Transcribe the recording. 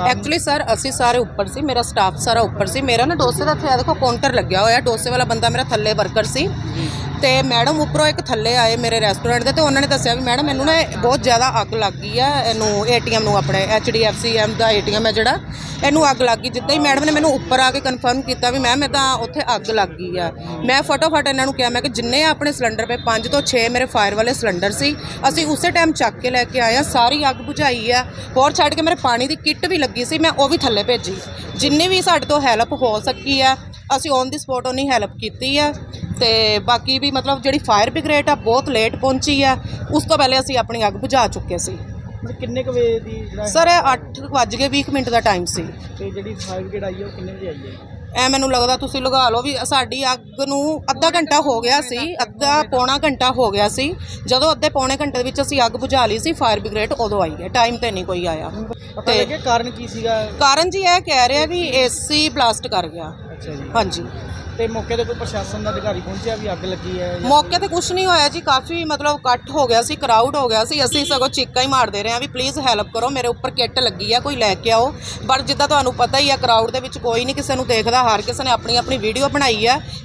Actually sir ਅਸੀਂ ਸਾਰੇ ਉੱਪਰ ਸੀ ਮੇਰਾ ਸਟਾਫ ਸਾਰਾ ਉੱਪਰ ਸੀ। ਮੇਰਾ ਨਾ ਡੋਸੇ ਦਾ ਇੱਥੇ ਆ ਦੇਖੋ ਕਾਊਂਟਰ ਲੱਗਿਆ ਹੋਇਆ ਡੋਸੇ ਵਾਲਾ ਬੰਦਾ ਮੇਰਾ ਥੱਲੇ ਵਰਕਰ ਸੀ। ਤੇ ਮੈਡਮ ਉੱਪਰੋਂ ਇੱਕ ਥੱਲੇ ਆਏ ਮੇਰੇ ਰੈਸਟੋਰੈਂਟ ਦੇ ਤੇ ਉਹਨਾਂ ਨੇ ਦੱਸਿਆ ਵੀ ਮੈਡਮ ਮੈਨੂੰ ਨਾ ਇਹ ਬਹੁਤ ਜ਼ਿਆਦਾ ਅੱਗ ਲੱਗ ਗਈ ਆ, ਇਹਨੂੰ ਏਟੀਐਮ ਨੂੰ ਆਪਣੇ ਐਚਡੀਐਫਸੀ ਦਾ ਏਟੀਐਮ ਹੈ ਜਿਹੜਾ, ਇਹਨੂੰ ਅੱਗ ਲੱਗ ਗਈ। ਜਿੱਦਾਂ ਹੀ ਮੈਡਮ ਨੇ ਮੈਨੂੰ ਉੱਪਰ ਆ ਕੇ ਕਨਫਰਮ ਕੀਤਾ ਵੀ ਮੈਮ, ਇਹ ਤਾਂ ਉੱਥੇ ਅੱਗ ਲੱਗ ਗਈ ਆ। ਮੈਂ ਫਟਾਫਟ ਇਹਨਾਂ ਨੂੰ ਕਿਹਾ, ਮੈਂ ਕਿ ਜਿੰਨੇ ਆਪਣੇ ਸਿਲੰਡਰ ਪਏ 5 ਤੋਂ 6 ਮੇਰੇ ਫਾਇਰ ਵਾਲੇ ਸਿਲੰਡਰ ਸੀ। ਅਸੀਂ ਉਸੇ ਟਾਈਮ ਚੱਕ ਕੇ ਲੈ ਕੇ ਆਏ ਆ, ਸਾਰੀ ਅੱਗ ਬੁਝਾਈ ਆ। ਹੋਰ ਛੱਡ ਕੇ ਮੇਰੇ ਪਾਣੀ ਦੀ ਕਿੱਟ ਵੀ ਲੱਗੀ ਸੀ, ਮੈਂ ਉਹ ਵੀ ਥੱਲੇ ਭੇਜੀ। ਜਿੰਨੀ ਵੀ ਸਾਡੇ ਤੋਂ ਹੈਲਪ ਹੋ ਸਕੀ ਆ, ਅਸੀਂ ਔਨ ਦੀ ਸਪੋਟ ਉਹਨੀ ਹੈਲਪ ਕੀਤੀ ਆ। ਤੇ ਬਾਕੀ ਵੀ ਮਤਲਬ ਜਿਹੜੀ ਫਾਇਰ ਬ੍ਰਿਗੇਡ ਆ ਬਹੁਤ ਲੇਟ ਪਹੁੰਚੀ ਆ। ਉਸ ਤੋਂ ਪਹਿਲੇ ਅਸੀਂ ਆਪਣੀ ਅੱਗ ਬੁਝਾ ਚੁੱਕੇ ਸੀ। ਕਿੰਨੇ ਕੁ ਵਜੇ ਦੀ ਜਿਹੜਾ ਸਰ ਇਹ 8 ਵੱਜ ਕੇ 20 ਮਿੰਟ ਦਾ ਟਾਈਮ ਸੀ। ਤੇ ਜਿਹੜੀ ਫਾਇਰ ਬ੍ਰਿਗੇਡ ਆਈ ਹੈ ਉਹ ਕਿੰਨੇ ਵਜੇ ਆਈ ਹੈ ਐ ਮੈਨੂੰ ਲੱਗਦਾ ਤੁਸੀਂ ਲਗਾ ਲਓ ਵੀ ਸਾਡੀ ਅੱਗ ਨੂੰ ਅੱਧਾ ਘੰਟਾ ਹੋ ਗਿਆ ਸੀ ਅੱਧਾ ਪੌਣਾ ਘੰਟਾ ਹੋ ਗਿਆ ਸੀ। ਜਦੋਂ ਅੱਧੇ ਪੌਣੇ ਘੰਟੇ ਦੇ ਵਿੱਚ ਅਸੀਂ ਅੱਗ ਬੁਝਾ ਲਈ ਸੀ ਫਾਇਰ ਬ੍ਰਿਗੇਡ ਉਦੋਂ ਆਈ ਹੈ ਟਾਈਮ ਤੇ ਨਹੀਂ ਕੋਈ ਆਇਆ। ਪਤਾ ਤੇ- ਲੱਗਿਆ ਕਾਰਨ ਕੀ ਸੀਗਾ? ਕਾਰਨ ਜੀ ਇਹ ਕਹਿ ਰਿਹਾ ਵੀ ਏਸੀ ਬਲਾਸਟ ਕਰ ਗਿਆ। ਅੱਛਾ ਜੀ। ਹਾਂਜੀ। ਤੇ ਮੌਕੇ ਤੇ ਕੋਈ ਪ੍ਰਸ਼ਾਸਨ ਦਾ ਅਧਿਕਾਰੀ ਪਹੁੰਚਿਆ ਵੀ ਅੱਗ ਲੱਗੀ ਹੈ ਮੌਕੇ ਤੇ ਕੁਝ ਨਹੀਂ ਹੋਇਆ ਜੀ ਕਾਫੀ ਮਤਲਬ ਇਕੱਠ ਹੋ ਗਿਆ ਸੀ ਕਰਾਊਡ ਹੋ ਗਿਆ ਸੀ। ਅਸੀਂ ਸਗੋਂ ਚੀਕਾਂ ਹੀ ਮਾਰਦੇ ਰਹੇ ਹਾਂ ਵੀ ਪਲੀਜ਼ ਹੈਲਪ ਕਰੋ ਮੇਰੇ ਉੱਪਰ ਕਿੱਟ ਲੱਗੀ ਆ ਕੋਈ ਲੈ ਕੇ ਆਓ। ਪਰ ਜਿੱਦਾਂ ਤੁਹਾਨੂੰ ਪਤਾ ਹੀ ਆ ਕਰਾਊਡ ਦੇ ਵਿੱਚ ਕੋਈ ਨਹੀਂ ਕਿਸੇ ਨੂੰ ਦੇਖਦਾ। ਹਰ ਕਿਸੇ ਨੇ ਆਪਣੀ ਆਪਣੀ ਵੀਡੀਓ ਬਣਾਈ ਆ।